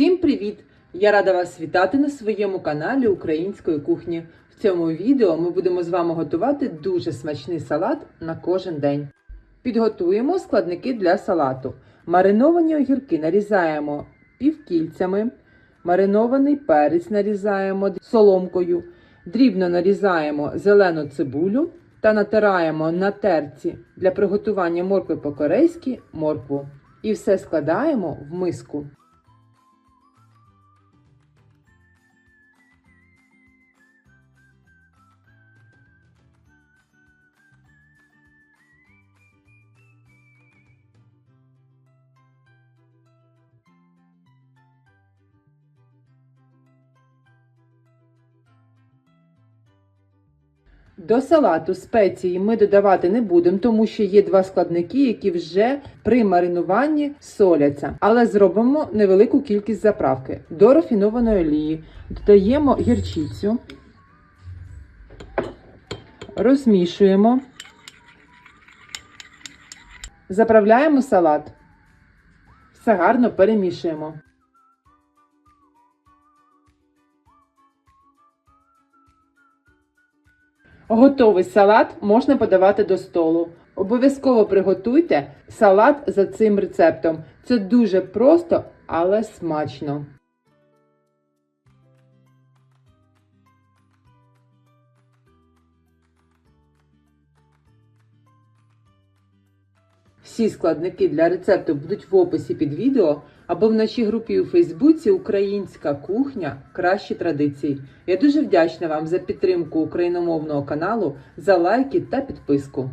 Всім привіт! Я рада вас вітати на своєму каналі Української кухні. В цьому відео ми будемо з вами готувати дуже смачний салат на кожен день. Підготуємо складники для салату. Мариновані огірки нарізаємо півкільцями, маринований перець нарізаємо соломкою, дрібно нарізаємо зелену цибулю та натираємо на терці для приготування моркви по-корейськи моркву. І все складаємо в миску. До салату спеції ми додавати не будемо, тому що є два складники, які вже при маринуванні соляться. Але зробимо невелику кількість заправки. До рафінованої олії додаємо гірчицю, розмішуємо, заправляємо салат. Все гарно перемішуємо. Готовий салат можна подавати до столу. Обов'язково приготуйте салат за цим рецептом. Це дуже просто, але смачно. Всі складники для рецепту будуть в описі під відео або в нашій групі у Фейсбуці Українська кухня Кращі традиції. Я дуже вдячна вам за підтримку україномовного каналу, за лайки та підписку.